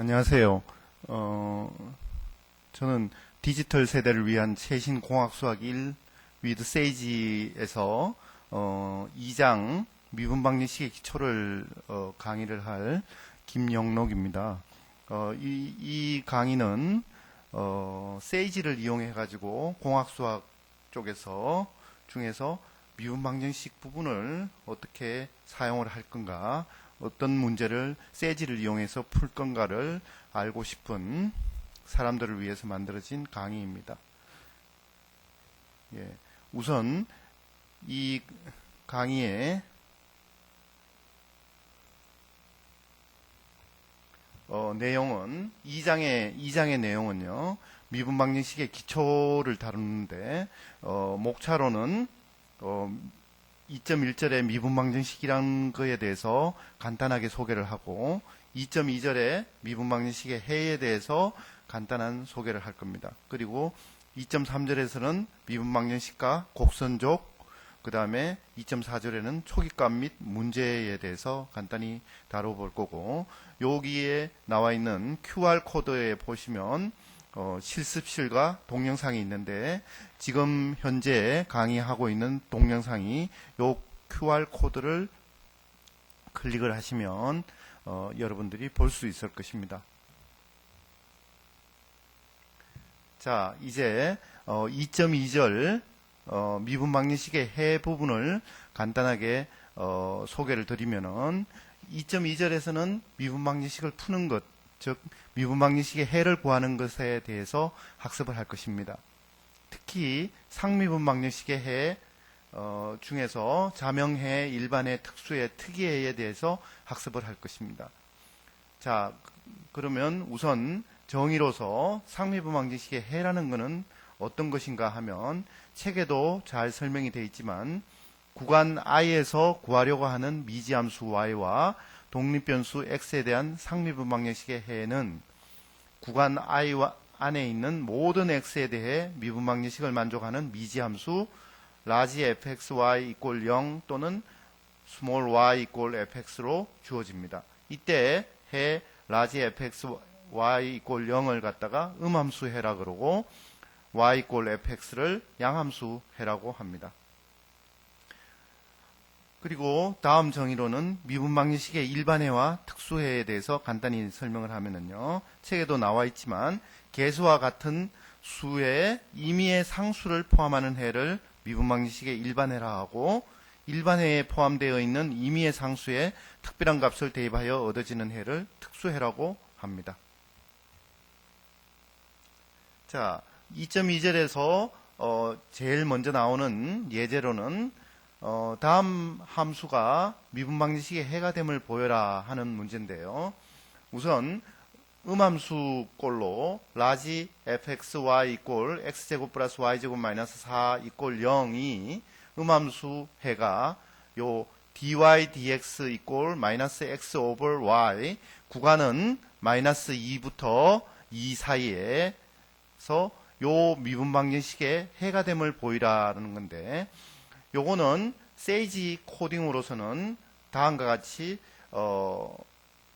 안녕하세요. 어, 저는 디지털 세대를 위한 최신 공학 수학 1 위드 세이지에서 어, 2장 미분 방정식의 기초를 어, 강의를 할 김영록입니다. 어, 이, 이 강의는 어, 세이지를 이용해 가지고 공학 수학 쪽에서 중에서 미분 방정식 부분을 어떻게 사용을 할 건가, 어떤 문제를 세지를 이용해서 풀 건가를 알고 싶은 사람들을 위해서 만들어진 강의입니다. 예, 우선 이 강의에 어, 내용은 2장의 2장의 내용은요. 미분 방정식의 기초를 다루는데 어, 목차로는 어, 2.1절의 미분 방정식이라는 거에 대해서 간단하게 소개를 하고 2.2절의 미분 방정식의 해에 대해서 간단한 소개를 할 겁니다. 그리고 2.3절에서는 미분 방정식과 곡선족 그 다음에 2.4절에는 초기값 및 문제에 대해서 간단히 다뤄볼 거고 여기에 나와 있는 QR 코드에 보시면 어, 실습실과 동영상이 있는데 지금 현재 강의하고 있는 동영상이 요 QR 코드를 클릭을 하시면 어, 여러분들이 볼 수 있을 것입니다. 자, 이제 어, 2.2절 어, 미분 방정식의 해 부분을 간단하게 어, 소개를 드리면은 2.2절에서는 미분 방정식을 푸는 것, 즉 미분 방정식의 해를 구하는 것에 대해서 학습을 할 것입니다. 특히 상미분 방정식의 해 어, 중에서 자명해, 일반해, 특수해, 특이해에 대해서 학습을 할 것입니다. 자, 그러면 우선 정의로서 상미분 방정식의 해라는 것은 어떤 것인가 하면 책에도 잘 설명이 되어 있지만 구간 i에서 구하려고 하는 미지함수 y와 독립변수 x에 대한 상미분 방정식의 해는 구간 i 안에 있는 모든 x에 대해 미분 방정식을 만족하는 미지함수 라지 fxy 이꼴 0 또는 스몰 y 이꼴 fx로 주어집니다. 이때 해 라지 fxy 이꼴 0을 갖다가 음함수 해라 그러고 y 이꼴 fx를 양함수 해라고 합니다. 그리고 다음 정의로는 미분 방정식의 일반해와 특수해에 대해서 간단히 설명을 하면은요. 책에도 나와 있지만 개수와 같은 수의 임의의 상수를 포함하는 해를 미분 방정식의 일반해라 하고 일반해에 포함되어 있는 임의의 상수에 특별한 값을 대입하여 얻어지는 해를 특수해라고 합니다. 자, 2.2절에서 어, 제일 먼저 나오는 예제로는 어, 다음 함수가 미분 방정식의 해가 됨을 보여라 하는 문제인데요. 우선 음함수 꼴로 라지 fxy 이꼴 x제곱 플러스 y제곱 마이너스 4 이꼴 0이 음함수 해가 요 dy dx 이꼴 마이너스 x 오버 y 구간은 마이너스 2부터 2 사이에서 요 미분 방정식의 해가 됨을 보이라는 건데 요거는 세이지 코딩으로서는 다음과 같이 어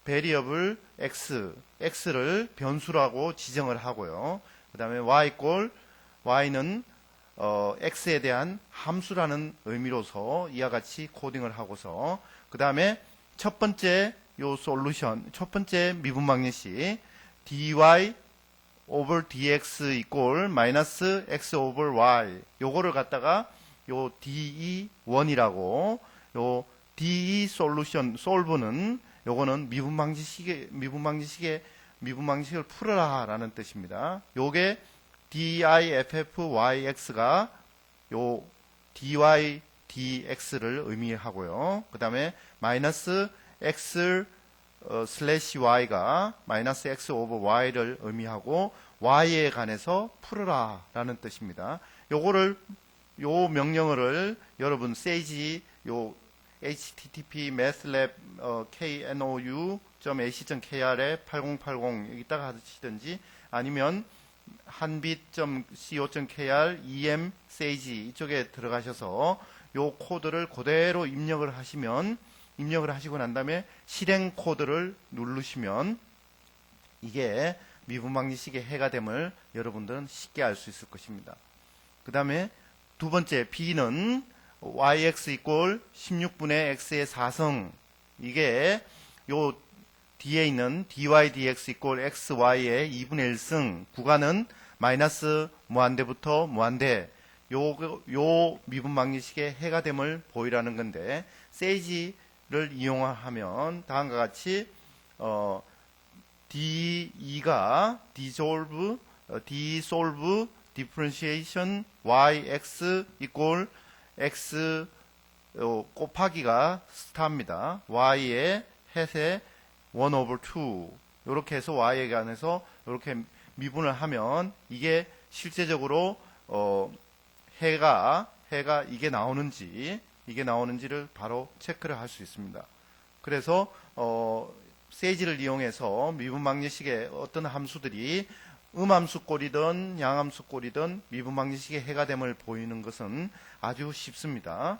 베리어블 x x를 변수라고 지정을 하고요. 그 다음에 y 꼴 y는 어, x에 대한 함수라는 의미로서 이와 같이 코딩을 하고서 그 다음에 첫 번째 요 솔루션 첫 번째 미분 방정식 dy over dx 이꼴 마이너스 x over y 요거를 갖다가 요 DE1이라고 요 DE 솔루션 솔브는 요거는 미분 방지식의 미분 방지식의 미분 방식을 풀어라라는 뜻입니다. 요게 DIFFYX가 요 DY DX를 의미하고요. 그 다음에 마이너스 X 어, 슬래시 Y가 마이너스 X 오버 Y를 의미하고 Y에 관해서 풀어라 라는 뜻입니다. 요거를 요 명령어를 여러분 세이지 요 http mathlab 어, knou.ac.kr에 8080 여기다가 하시든지 아니면 한빛.co.kr em 세이지 이쪽에 들어가셔서 요 코드를 그대로 입력을 하시면 입력을 하시고 난 다음에 실행 코드를 누르시면 이게 미분방정식의 해가 됨을 여러분들은 쉽게 알 수 있을 것입니다. 그 다음에 두 번째 b는 yx 이꼴 16분의 x의 4성. 이게 요 뒤에 있는 dy dx 이꼴 xy의 2분의 1승. 구간은 마이너스 무한대부터 무한대. 요, 요 미분방정식의 해가 됨을 보이라는 건데 세이지를 이용하면 다음과 같이 어, D2가 dissolve, 어, differentiation yx equal x 어, 곱하기가 스타입니다. y의 햇의 1 over 2 이렇게 해서 y에 관해서 이렇게 미분을 하면 이게 실제적으로 어, 해가 해가 이게 나오는지 이게 나오는지를 바로 체크를 할 수 있습니다. 그래서 어, 세이지를 이용해서 미분 방정식의 어떤 함수들이 음함수 꼴이든 양함수 꼴이든 미분방정식의 해가 됨을 보이는 것은 아주 쉽습니다.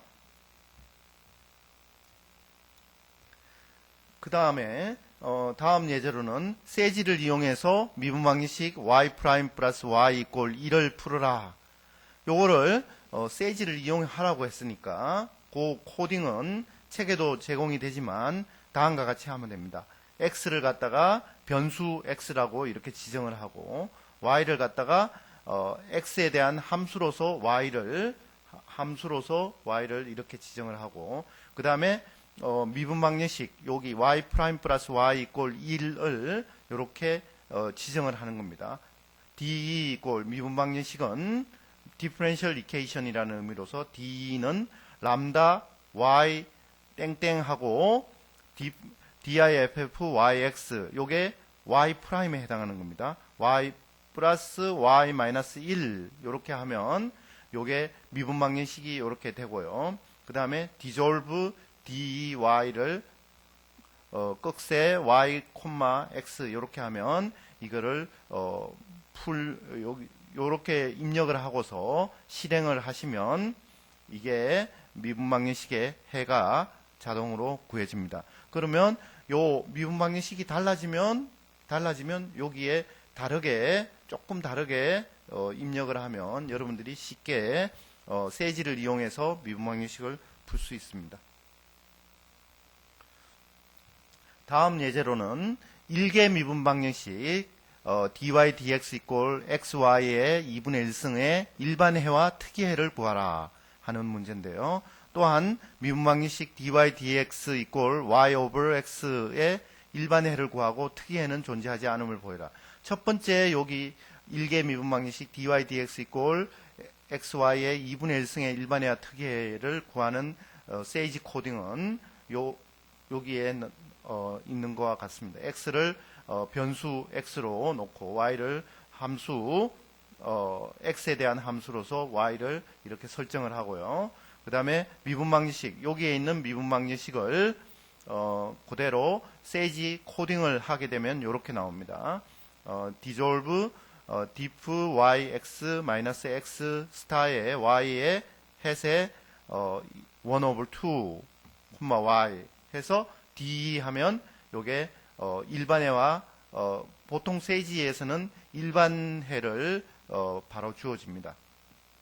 그 다음에 어, 다음 예제로는 세지를 이용해서 미분방정식 y 프라임 플러스 y 이꼴 1을 풀어라. 요거를 어, 세지를 이용하라고 했으니까 그 코딩은 책에도 제공이 되지만 다음과 같이 하면 됩니다. x를 갖다가 변수 x라고 이렇게 지정을 하고 y를 갖다가 어, x에 대한 함수로서 y를 함수로서 y를 이렇게 지정을 하고 그 다음에 어, 미분방정식 여기 y 프라임 플러스 y 이꼴 1을 이렇게 어, 지정을 하는 겁니다. d 이꼴 미분방정식은 differential equation이라는 의미로서 d는 람다 y 땡땡하고 d, diff yx 요게 y 프라임에 해당하는 겁니다. y 플러스 y 마이너스 1 이렇게 하면 요게 미분방정식이 이렇게 되고요. 그 다음에 dissolve dy를 어, 꺽쇠 y, x 이렇게 하면 이거를 어, 풀 여기 요렇게 입력을 하고서 실행을 하시면 이게 미분방정식의 해가 자동으로 구해집니다. 그러면 요 미분방정식이 달라지면 달라지면 여기에 다르게 조금 다르게 어, 입력을 하면 여러분들이 쉽게 어, 세지를 이용해서 미분방정식을 풀 수 있습니다. 다음 예제로는 일개 미분방정식 어, dy dx 이꼴 xy의 2분의 1승의 일반해와 특이해를 구하라 하는 문제인데요. 또한 미분방정식 dy dx 이꼴 y over x의 일반해를 구하고 특이해는 존재하지 않음을 보여라. 첫 번째 여기 일개 미분방정식 dy dx 이꼴 xy의 2분의 1승의 일반해와 특이해를 구하는 어, 세이지 코딩은 요 여기에 어, 있는 것과 같습니다. x를 어, 변수 x로 놓고 y를 함수 어, x에 대한 함수로서 y를 이렇게 설정을 하고요. 그 다음에 미분방정식 여기에 있는 미분방정식을 어, 그대로 세지 코딩을 하게 되면 이렇게 나옵니다. 어, dissolve 어, diff yx 마이너스 x 스타의 y의 햇의 어, 1 over 2, y 해서 d 하면 요게 어, 일반해와 어, 보통 세지에서는 일반해를 어, 바로 주어집니다.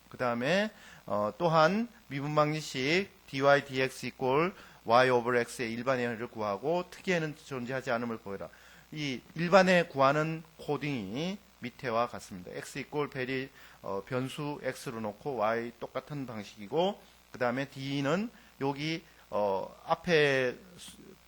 그 다음에 어, 또한 미분방정식 dy dx 이꼴 y over x의 일반해를 구하고 특이해는 존재하지 않음을 보여라. 이 일반해 구하는 코딩이 밑에와 같습니다. x 이꼴 베리 어, 변수 x로 놓고 y 똑같은 방식이고 그 다음에 d는 여기 어, 앞에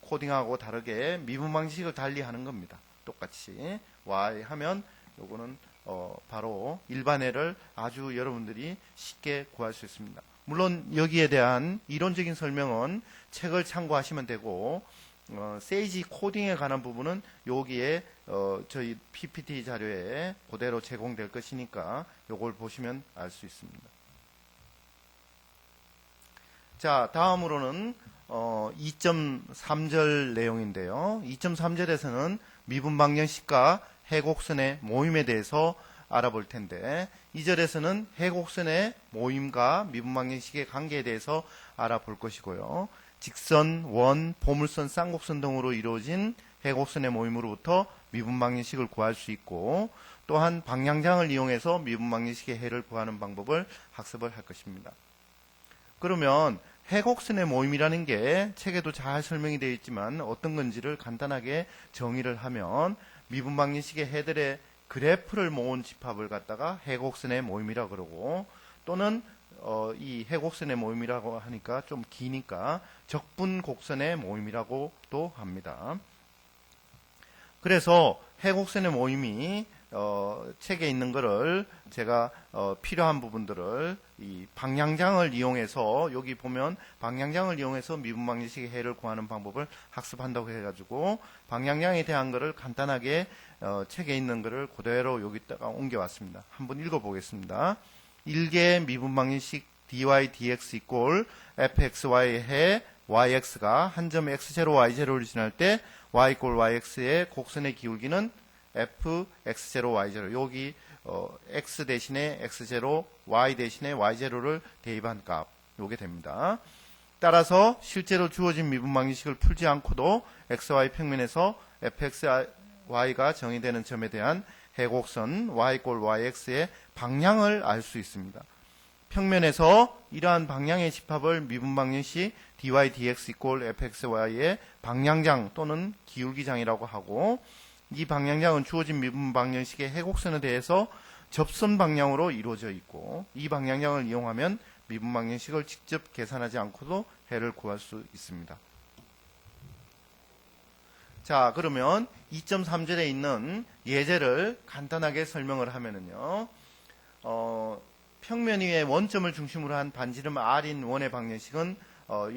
코딩하고 다르게 미분 방식을 달리하는 겁니다. 똑같이 y 하면 요거는 어, 바로 일반해를 아주 여러분들이 쉽게 구할 수 있습니다. 물론 여기에 대한 이론적인 설명은 책을 참고하시면 되고 어, 세이지 코딩에 관한 부분은 여기에 어, 저희 PPT 자료에 그대로 제공될 것이니까 요걸 보시면 알 수 있습니다. 자, 다음으로는 어, 2.3절 내용인데요. 2.3절에서는 미분 방정식과 해곡선의 모임에 대해서 알아볼 텐데 2절에서는 해곡선의 모임과 미분 방정식의 관계에 대해서 알아볼 것이고요. 직선, 원, 보물선, 쌍곡선 등으로 이루어진 해곡선의 모임으로부터 미분방정식을 구할 수 있고 또한 방향장을 이용해서 미분방정식의 해를 구하는 방법을 학습을 할 것입니다. 그러면 해곡선의 모임이라는 게 책에도 잘 설명이 되어 있지만 어떤 건지를 간단하게 정의를 하면 미분방정식의 해들의 그래프를 모은 집합을 갖다가 해곡선의 모임이라 그러고 또는 어, 이 해곡선의 모임이라고 하니까 좀 기니까 적분 곡선의 모임이라고도 합니다. 그래서 해곡선의 모임이 어, 책에 있는 거를 제가 어, 필요한 부분들을 이 방향장을 이용해서 여기 보면 방향장을 이용해서 미분방정식의 해를 구하는 방법을 학습한다고 해가지고 방향장에 대한 거를 간단하게 어, 책에 있는 거를 그대로 여기다가 옮겨왔습니다. 한번 읽어보겠습니다. 1개 미분방정식 dy dx 이꼴 fxy 해 yx가 한 점 x0 y0를 지날 때 y 이꼴 yx의 곡선의 기울기는 f x0 y0 여기 어, x 대신에 x0 y 대신에 y0를 대입한 값 요게 됩니다. 따라서 실제로 주어진 미분방정식을 풀지 않고도 xy 평면에서 fxy가 정의되는 점에 대한 해곡선 y 꼴 yx의 방향을 알 수 있습니다. 평면에서 이러한 방향의 집합을 미분방정식 dy dx fxy의 방향장 또는 기울기장이라고 하고 이 방향장은 주어진 미분 방정식의 해곡선에 대해서 접선 방향으로 이루어져 있고 이 방향장을 이용하면 미분 방정식을 직접 계산하지 않고도 해를 구할 수 있습니다. 자, 그러면 2.3절에 있는 예제를 간단하게 설명을 하면은요. 어, 평면 위에 원점을 중심으로 한 반지름 R인 원의 방정식은 어,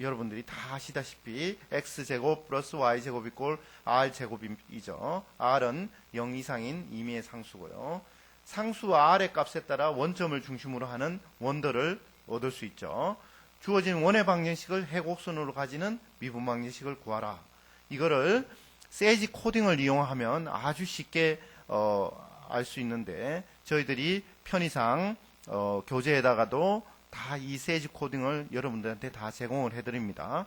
여, 여러분들이 다 아시다시피 x제곱 플러스 y제곱 이꼴 r제곱이죠. r은 0 이상인 임의의 상수고요. 상수 r의 값에 따라 원점을 중심으로 하는 원도를 얻을 수 있죠. 주어진 원의 방정식을 해곡선으로 가지는 미분 방정식을 구하라. 이거를 세지 코딩을 이용하면 아주 쉽게 어, 알 수 있는데 저희들이 편의상 어, 교재에다가도 다 이 세지 코딩을 여러분들한테 다 제공을 해드립니다.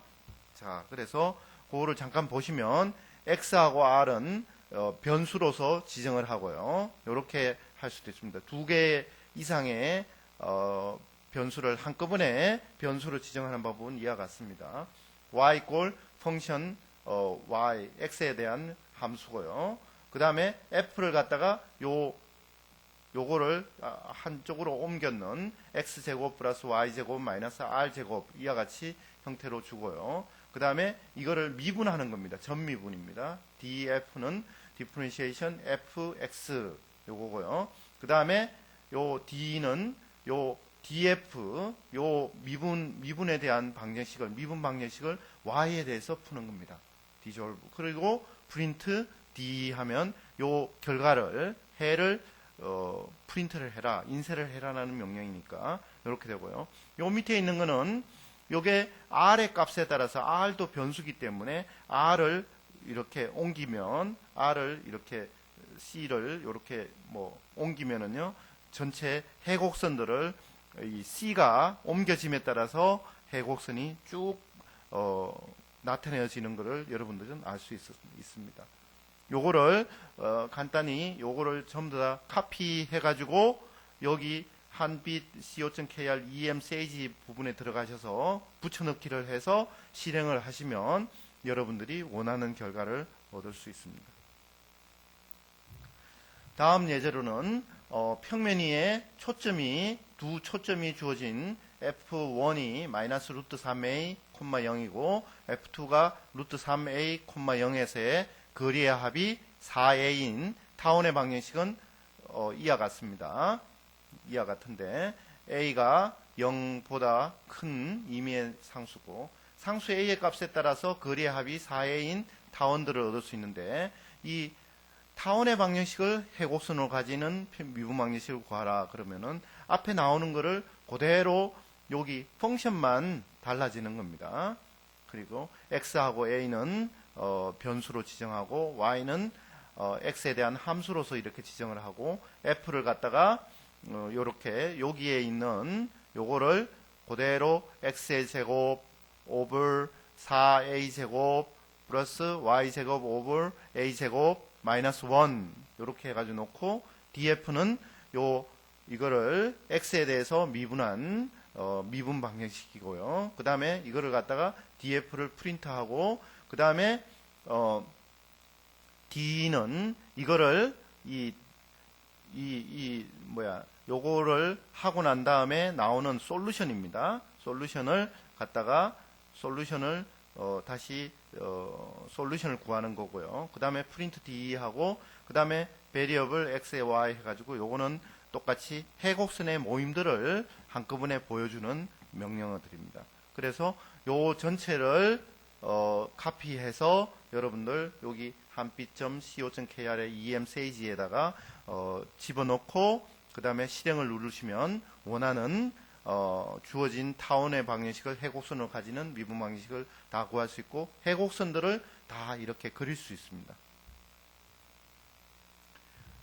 자, 그래서 그거를 잠깐 보시면 x하고 r은 어, 변수로서 지정을 하고요. 이렇게 할 수도 있습니다. 두 개 이상의 어, 변수를 한꺼번에 변수로 지정하는 방법은 이와 같습니다. y 꼴 펑션 어, y, x에 대한 함수고요. 그 다음에 f를 갖다가 요 요거를 아, 한쪽으로 옮겼는 x제곱 플러스 y제곱 마이너스 r제곱 이와 같이 형태로 주고요. 그 다음에 이거를 미분하는 겁니다. 전미분입니다. df는 differentiation fx 요거고요. 그 다음에 요 d는 요 df 요 미분 미분에 대한 방정식을 미분 방정식을 y에 대해서 푸는 겁니다. 디졸브 그리고 프린트 d 하면 요 결과를 해를 어, 프린트를 해라 인쇄를 해라라는 명령이니까 이렇게 되고요. 요 밑에 있는 거는 요게 r의 값에 따라서 r도 변수기 때문에 r을 이렇게 옮기면 r을 이렇게 c를 이렇게 뭐 옮기면은요 전체 해곡선들을 이 c가 옮겨짐에 따라서 해곡선이 쭉 어, 나타내어지는 것을 여러분들은 알 수 있습니다. 요거를 어, 간단히 요거를 전부 다 카피해 가지고 여기 한빛 co.kr em 세이지 부분에 들어가셔서 붙여넣기를 해서 실행을 하시면 여러분들이 원하는 결과를 얻을 수 있습니다. 다음 예제로는 어, 평면 위에 초점이 두 초점이 주어진 f1이 마이너스 루트 3a, 0이고 f2가 루트 3a, 0에서의 거리의 합이 4a인 타운의 방정식은 어, 이와 같습니다. 이와 같은데 a가 0보다 큰 임의의 상수고 상수 a의 값에 따라서 거리의 합이 4a인 타원들을 얻을 수 있는데 이 타원의 방정식을 해곡선으로 가지는 미분 방정식을 구하라 그러면은 앞에 나오는 거를 그대로 여기 펑션만 달라지는 겁니다. 그리고 x하고 a는 어, 변수로 지정하고 y는 어, x에 대한 함수로서 이렇게 지정을 하고 f를 갖다가 어, 요렇게 여기에 있는 요거를 그대로 x의 제곱 over 4a 제곱 플러스 y 제곱 오버 a 제곱 마이너스 1 이렇게 해가지고 놓고 df는 요 이거를 x에 대해서 미분한 어, 미분 방정식이고요. 그 다음에 이거를 갖다가 df를 프린트하고 그 다음에 어, d는 이거를 이, 이, 이, 뭐야, 요거를 하고 난 다음에 나오는 솔루션입니다. 솔루션을 갖다가 솔루션을 어, 다시 어, 솔루션을 구하는 거고요. 그 다음에 프린트 d 하고 그 다음에 베리어블 x에 y 해가지고 요거는 똑같이 해곡선의 모임들을 한꺼번에 보여주는 명령어들입니다. 그래서 요 전체를 어, 카피해서 여러분들 여기 한빛.co.kr의 em 세이지에다가 어, 집어넣고 그 다음에 실행을 누르시면 원하는 어, 주어진 타원의 방정식을 해곡선으로 가지는 미분 방정식을 다 구할 수 있고 해곡선들을 다 이렇게 그릴 수 있습니다.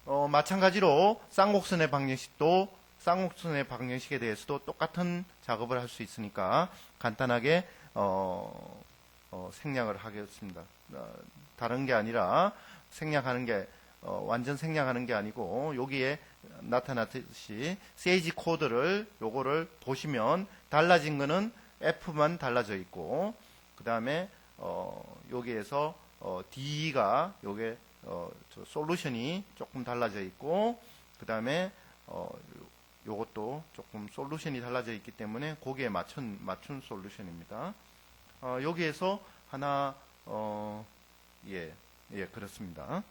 어, 마찬가지로 쌍곡선의 방정식도 쌍곡선의 방정식에 대해서도 똑같은 작업을 할 수 있으니까 간단하게 어, 어, 생략을 하겠습니다. 어, 다른 게 아니라 생략하는 게 어, 완전 생략하는 게 아니고 여기에 나타났듯이 세이지 코드를 요거를 보시면 달라진 거는 F만 달라져 있고 그 다음에 어, 여기에서 어, D가 요게 어, 저 솔루션이 조금 달라져 있고 그 다음에 어, 요것도 조금 솔루션이 달라져 있기 때문에 거기에 맞춘 맞춘 솔루션입니다. 어, 여기에서 하나 어, 예, 예 그렇습니다.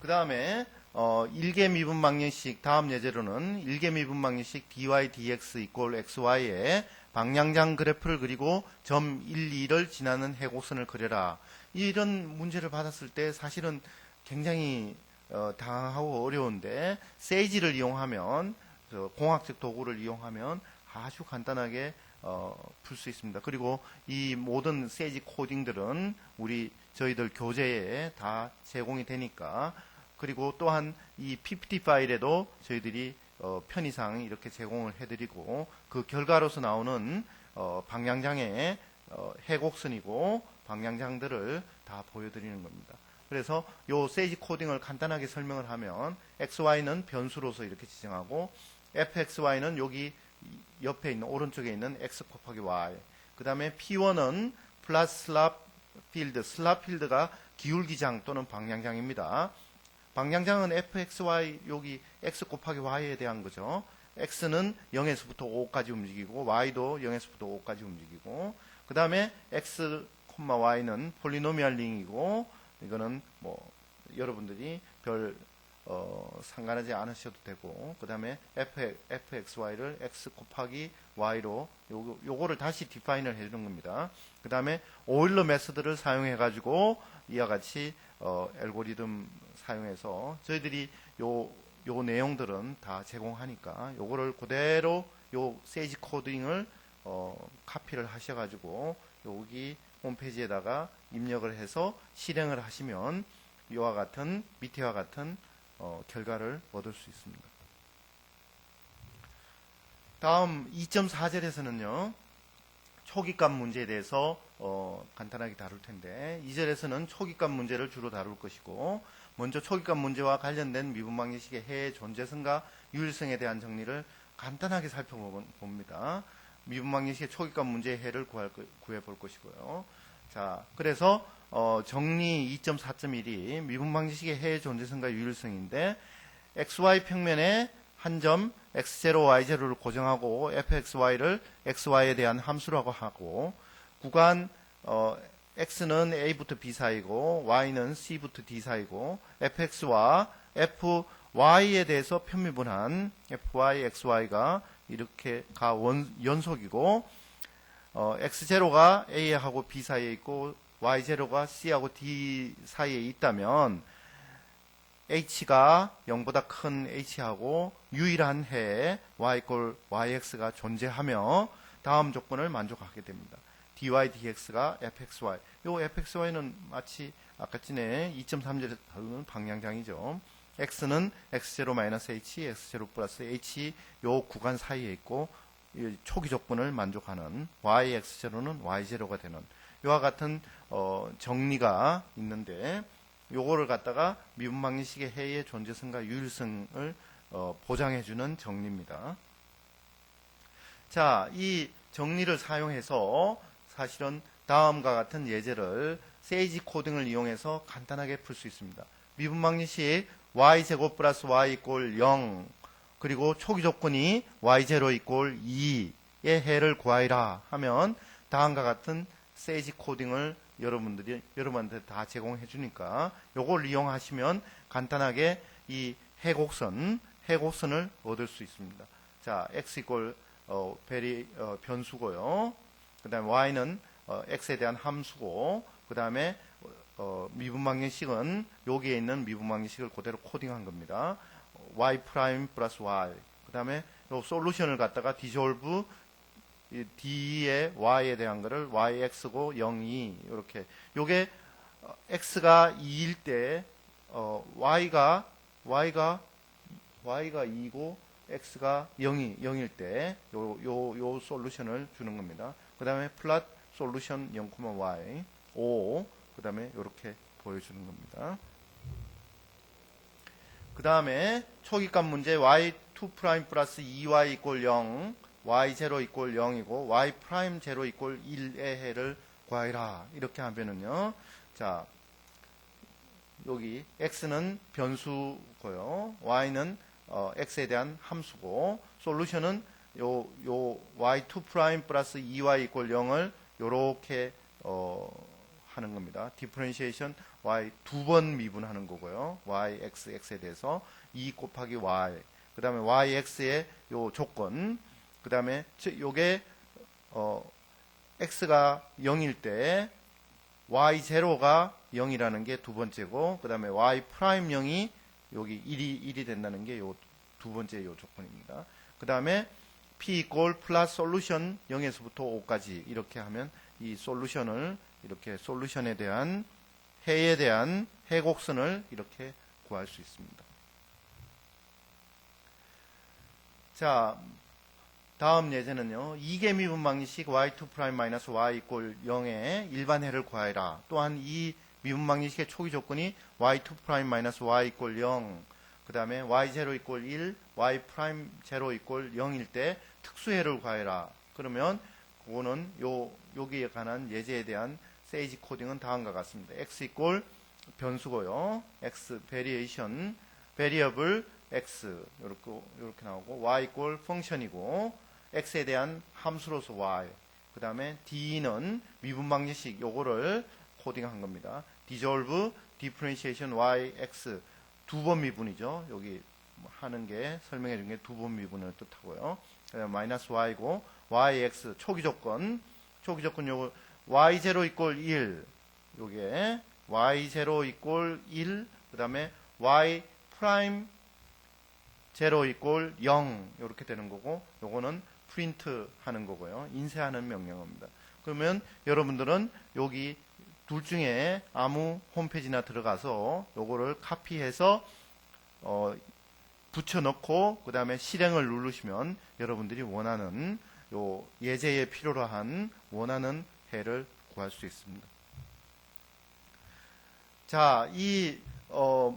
그 다음에 어, 1개 미분 방정식 다음 예제로는 1개 미분 방정식 dy dx 이꼴 xy의 방향장 그래프를 그리고 점 1, 2를 지나는 해곡선을 그려라. 이런 문제를 받았을 때 사실은 굉장히 어, 당하고 어려운데 세이지를 이용하면 저 공학적 도구를 이용하면 아주 간단하게 어, 풀 수 있습니다. 그리고 이 모든 세이지 코딩들은 우리 저희들 교재에 다 제공이 되니까 그리고 또한 이 PPT 파일에도 저희들이 어, 편의상 이렇게 제공을 해드리고 그 결과로서 나오는 어, 방향장의 어, 해곡선이고 방향장들을 다 보여드리는 겁니다. 그래서 요 세이지 코딩을 간단하게 설명을 하면 XY는 변수로서 이렇게 지정하고 fxy는 여기 옆에 있는 오른쪽에 있는 x 곱하기 y 그 다음에 p1은 플러스 슬랍 필드 슬랍 필드가 기울기장 또는 방향장입니다. 방향장은 fxy 여기 x 곱하기 y에 대한 거죠. x는 0에서부터 5까지 움직이고 y도 0에서부터 5까지 움직이고 그 다음에 x, y는 폴리노미얼 링이고 이거는 뭐 여러분들이 별 어, 상관하지 않으셔도 되고 그 다음에 fxy를 x 곱하기 y로 요거, 요거를 다시 디파인을 해주는 겁니다. 그 다음에 오일러 메서드를 사용해 가지고 이와 같이 어, 알고리즘 사용해서 저희들이 요, 요 내용들은 다 제공하니까 요거를 그대로 요 세이지 코딩을 어, 카피를 하셔가지고 여기 홈페이지에다가 입력을 해서 실행을 하시면 이와 같은 밑에와 같은 어, 결과를 얻을 수 있습니다. 다음 2.4절에서는요. 초기값 문제에 대해서 어, 간단하게 다룰 텐데 2절에서는 초기값 문제를 주로 다룰 것이고 먼저 초기값 문제와 관련된 미분방정식의 해의 존재성과 유일성에 대한 정리를 간단하게 살펴봅니다. 미분방정식의 초기값 문제의 해를 구할, 구해볼 것이고요. 자, 그래서 어, 정리 2.4.1이 미분 방정식의 해의 존재성과 유일성인데 xy 평면에 한 점 x0, y0를 고정하고 fxy를 xy에 대한 함수라고 하고 구간 어, x는 a부터 b 사이고 y는 c부터 d 사이고 fx와 fy에 대해서 편미분한 fy, xy가 이렇게 가 원, 연속이고 어, x0가 a하고 b 사이에 있고 y0가 c하고 d 사이에 있다면 h가 0보다 큰 h하고 유일한 해에 y 꼴 yx가 존재하며 다음 조건을 만족하게 됩니다. dy dx가 fxy. 요 fxy는 마치 아까 전에 2.3절에 다루는 방향장이죠. x는 x0 h, x0 플러스 h 요 구간 사이에 있고 이 초기 조건을 만족하는 yx0는 y0가 되는 이와 같은 어, 정리가 있는데 요거를 갖다가 미분 방정식의 해의 존재성과 유일성을 어, 보장해주는 정리입니다. 자, 이 정리를 사용해서 사실은 다음과 같은 예제를 세이지 코딩을 이용해서 간단하게 풀 수 있습니다. 미분 방정식 y제곱 플러스 y 이꼴 0 그리고 초기 조건이 y0 이꼴 2의 해를 구하이라 하면 다음과 같은 세이지 코딩을 여러분들이 여러분한테 다 제공해 주니까 요걸 이용하시면 간단하게 이 해곡선 해곡선을 얻을 수 있습니다. 자, x 이꼴 어, 베리 어, 변수고요. 그다음에 y는 어, x에 대한 함수고 그다음에 어, 미분 방정식은 여기에 있는 미분 방정식을 그대로 코딩한 겁니다. y 프라임 플러스 y. 그다음에 요 솔루션을 갖다가 디졸브 이 d의 y에 대한 거를 yx고 0이 이렇게 요게 어, x가 2일 때 어, y가 y가 y가 2고 x가 0이 0일 때 요 요 요 솔루션을 주는 겁니다. 그 다음에 플랫 솔루션 0,y 5 그 다음에 이렇게 보여주는 겁니다. 그 다음에 초기값 문제 y2 프라임 플러스 2y 이꼴 0 y0 이꼴 0이고 y 프라임 0 이꼴 1의 해를 구하이라. 이렇게 하면은요. 자 여기 x는 변수고요. Y는 어, x에 대한 함수고 솔루션은 요, 요 y2 프라임 플러스 2y 이꼴 0을 요렇게 어, 하는 겁니다. 디퍼런시에이션 y 두 번 미분하는 거고요. y x x에 대해서 2 곱하기 y. 그 다음에 y x의 요 조건 그 다음에 요게 어, x가 0일 때 y 제로가 0이라는 게 두 번째고 그 다음에 y 프라임 0이 여기 1이 1이 된다는 게 요 두 번째 요 조건입니다. 그 다음에 p 이꼴 플러스 솔루션 0에서부터 5까지 이렇게 하면 이 솔루션을 이렇게 솔루션에 대한 해에 대한 해곡선을 이렇게 구할 수 있습니다. 자, 다음 예제는요. 이계 미분 방정식 y2 프라임 마이너스 y 이꼴 0의 일반 해를 구하여라. 또한 이 미분 방정식의 초기 조건이 y2 프라임 마이너스 y 이꼴 0, 그 다음에 y0 이꼴 1, y 프라임 0 이꼴 0일 때 특수해를 구하여라. 그러면 그거는 요 여기에 관한 예제에 대한 세이지 코딩은 다음과 같습니다. x 이꼴 변수고요. x 베리에이션 베리어블 x 이렇게 이렇게 나오고 y 이꼴 펑션이고 x에 대한 함수로서 y 그 다음에 d는 미분 방정식 요거를 코딩한 겁니다. dissolve differentiation y x 두 번 미분이죠. 여기 하는 게 설명해 준 게 두 번 미분을 뜻하고요. 마이너스 y고 yx 초기 조건 초기 조건 요거 y0 이꼴 1 요게 y0 이꼴 1 그다음에 y 프라임 0 이꼴 0 이렇게 되는 거고 요거는 프린트 하는 거고요. 인쇄하는 명령어입니다. 그러면 여러분들은 여기 둘 중에 아무 홈페이지나 들어가서 요거를 카피해서 어, 붙여넣고 그 다음에 실행을 누르시면 여러분들이 원하는 요 예제에 필요로 한 원하는 해를 구할 수 있습니다. 자, 이 어,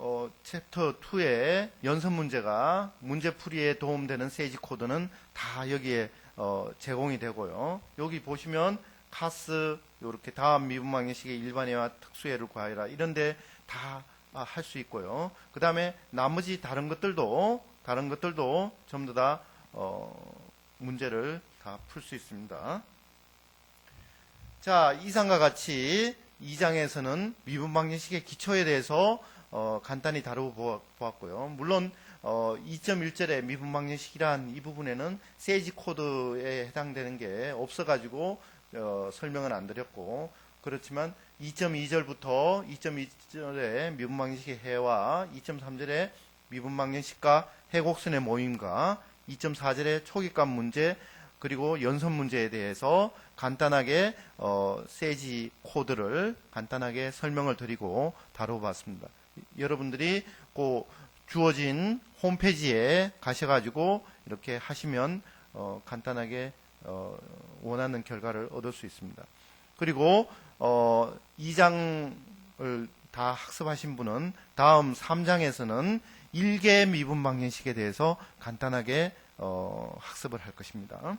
어, 챕터 2의 연습 문제가 문제 풀이에 도움되는 세이지 코드는 다 여기에 어, 제공이 되고요. 여기 보시면 카스 이렇게 다음 미분 방정식의 일반해와 특수해를 구하여라 이런데 다 할 수 있고요. 그 다음에 나머지 다른 것들도 다른 것들도 전부 다 어, 문제를 다 풀 수 있습니다. 자, 이상과 같이 2장에서는 미분 방정식의 기초에 대해서 어, 간단히 다루어 보았고요. 물론 어, 2.1절의 미분 방정식이란 이 부분에는 세이지 코드에 해당되는 게 없어가지고 어, 설명은 안 드렸고 그렇지만 2.2절부터 2.2절의 미분 방정식의 해와 2.3절의 미분 방정식과 해곡선의 모임과 2.4절의 초기값 문제 그리고 연선 문제에 대해서 간단하게 어, 세지 코드를 간단하게 설명을 드리고 다뤄봤습니다. 여러분들이 그 주어진 홈페이지에 가셔가지고 이렇게 하시면 어, 간단하게 어, 원하는 결과를 얻을 수 있습니다. 그리고 어, 2장을 다 학습하신 분은 다음 3장에서는 일개 미분 방정식에 대해서 간단하게 어, 학습을 할 것입니다.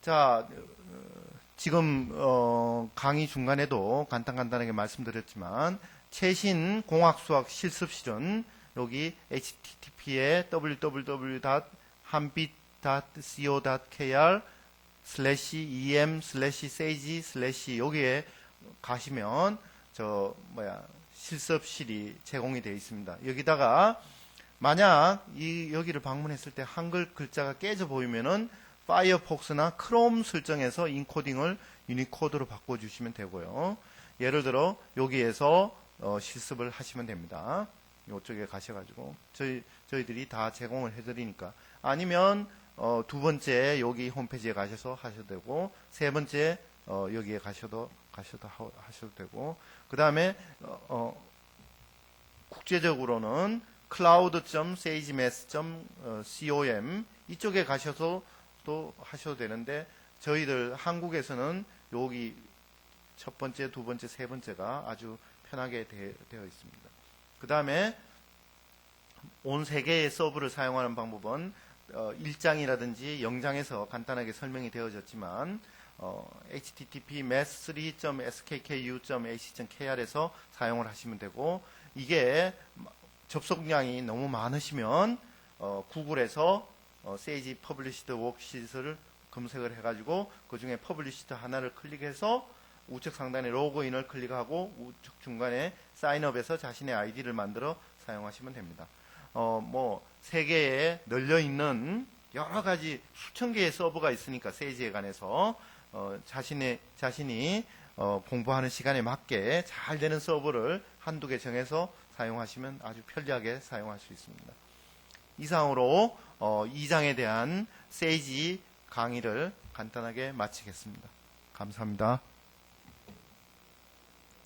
자, 어, 지금 어, 강의 중간에도 간단간단하게 말씀드렸지만 최신 공학 수학 실습실은 여기 http에 www.한빛.co.kr 슬래시 em 슬래시 세이지 슬래시 여기에 가시면 저 뭐야 실습실이 제공이 되어 있습니다. 여기다가 만약 이 여기를 방문했을 때 한글 글자가 깨져 보이면은 파이어폭스나 크롬 설정해서 인코딩을 유니코드로 바꿔주시면 되고요. 예를 들어 여기에서 어, 실습을 하시면 됩니다. 이쪽에 가셔가지고 저희 저희들이 다 제공을 해드리니까 아니면 어, 두 번째 여기 홈페이지에 가셔서 하셔도 되고 세 번째 어, 여기에 가셔도 가셔도 하, 하셔도 되고 그 다음에 어, 어, 국제적으로는 cloud.sagemess.com 이쪽에 가셔서 또 하셔도 되는데 저희들 한국에서는 여기 첫 번째, 두 번째, 세 번째가 아주 편하게 되, 되어 있습니다. 그 다음에 온 세계의 서브를 사용하는 방법은 어, 1장이라든지 0장에서 간단하게 설명이 되어졌지만 어, http mass3.skku.ac.kr에서 사용을 하시면 되고 이게 접속량이 너무 많으시면 어, 구글에서 어, 세이지 퍼블리시드 워크 시트를 검색을 해가지고 그 중에 퍼블리시드 하나를 클릭해서 우측 상단에 로그인을 클릭하고 우측 중간에 사인업에서 자신의 아이디를 만들어 사용하시면 됩니다. 어, 뭐 세계에 널려 있는 여러 가지 수천 개의 서버가 있으니까 세이지에 관해서 어, 자신의 자신이 어, 공부하는 시간에 맞게 잘 되는 서버를 한두 개 정해서 사용하시면 아주 편리하게 사용할 수 있습니다. 이상으로 어, 2장에 대한 세이지 강의를 간단하게 마치겠습니다. 감사합니다.